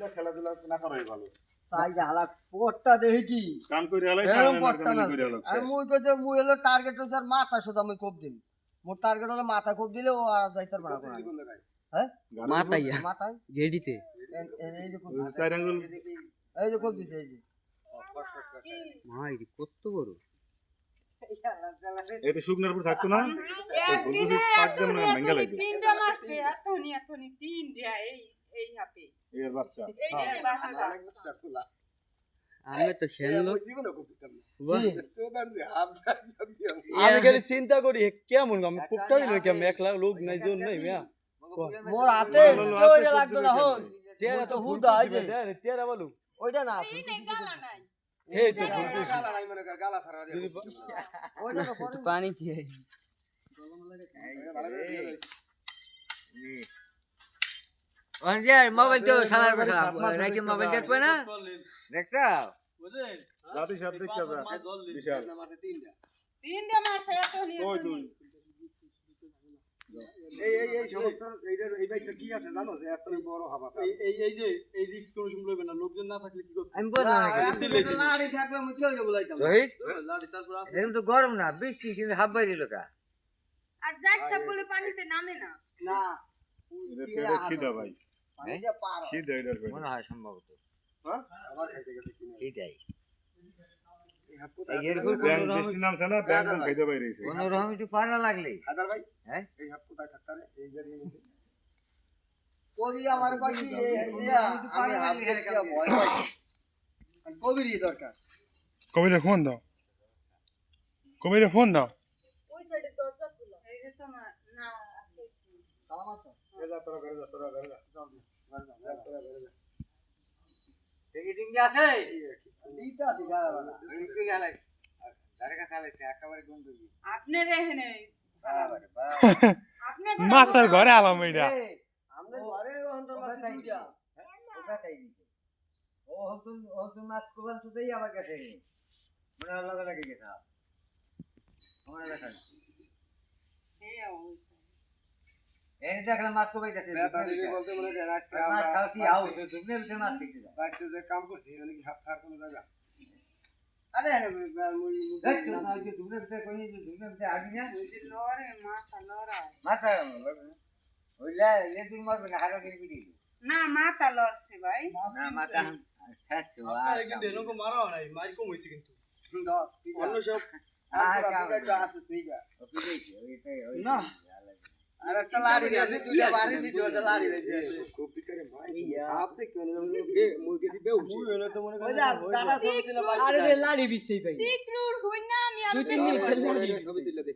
এগুলা খেলাধুলা না করাই ভালো। তাই পটটা দেখি কাম করে আলাই এরকম পটটা না। মুই কইতে মুই হলো টার্গেট হইছে আর মাথা শুধু আমি কোপ মোর টার্গেট হলো মাথা কোপ দিলে ও আর যাইতার পারা না হ্যাঁ? মাথায় গেডিতে। এই যে কোপ চার আঙ্গুল। এই যে কোপ দিছে এই যে মাই কত বড়। এটা শুকনার উপর থাকতো না? ভেঙ্গে। তিনটা মারছে এতনি এতনি তিনটা এই এই হাতে এর বাচ্চা। এই যে বাচ্চাটা। আমি তো আমি খালি চিন্তা করি কেমন আমি কুকটাই নই কেমন? একলা লোক নাই জন নাই মিয়া। মোর হাতে লাগতো না হন টেরা তো তো হুদা আছে। বলু। ওইটা না এই নে গালা নাই। এই তো ফুল দিছি। ওইটা পানি কি মোবাইল তো সালার বসা রাইতে মোবাইল দেখবে না? দেখছ রাতে সাত দেখতে যা বিশাল। তিনটা মারছে এতনি ওই এই এই এই সমস্ত এইটার এই বাইকটা কি আছে জানো যে এত বড় হাবা এই এই এই যে এই রিস্ক কোনো সময় লইবে না লোকজন না থাকলে কি করতে আমি বললাম লাড়ি থাকলে আমি চলে বলাইতাম রোহিত লাড়ি তারপর আছে। এরকম তো গরম না বৃষ্টি কিন্তু হাফ বাইরে লোকা। আর যাই সব বলে পানিতে নামে না। না এটা খিদা ভাই। পেটে মনে হয় সম্ভবত। হ্যাঁ? আবার খাইতে গেছে কিনে এটাই কোনো রকম একটু পারা লাগলে। হ্যাঁ? কবি আমার কাছে আমি হাত ভয় কবিরই দরকার। কবিরে ফোন দাও। কবিরে ফোন দাও। যা তোরা ঘরে যা তোরা ঘরে যা যা তোরা ঘরে যা দেখি ডিঙ্গি আছে? এইটা আছে গালা না ডিঙ্গি গেলাই তার কাছে আলাইছে একেবারে গন্ধ আপনি রেহেনে আপনি মাছের ঘরে আলাম এটা আমাদের ঘরে অন্তর দুইটা ও হতুন হতুন মাছ কোবাল তো দেই আমার কাছে মনে হলো লগে লাগে গেছা। আমার দেখা এই দেখলাম মাছ কোবাই যাচ্ছে নেতা দিবি বলতে মনে হয় আজকে আমরা খাও কি আও তো ভিতরে মাছ খেতে যাও। বাড়িতে যে কাম করছি মানে কি হাত ছাড় কোনো জায়গা? আরে মুই দেখছ না যে দুগ্নে ভিতরে কই যে দুগ্নে ভিতরে আডি না? লড়ে মাথা লড়ায়। মাথা ওইলা এ দূর মারবে না হারা দিন বিড়ি না মাথা লড়ছে ভাই। না মাথা ছাড়ছো আর কিন্তু এরকম মারাও নাই মার কম হইছে কিন্তু। অন্য সব আর কাম আছে সেইটা না। আর একটা লাড়ি আছে দুইটা বাড়ি দিছে ওটা লাড়ি দিছে খুব বিকারে ভাই হাত দেখতে মানে বে মুই গেছি বেউ মুই হইলে তো মনে করি টাটা ছবি দিলে বাইক আরে রে লাড়ি বিছাই পাই সিকরুর হই না আমি মিনিট ছবি তুলে দে।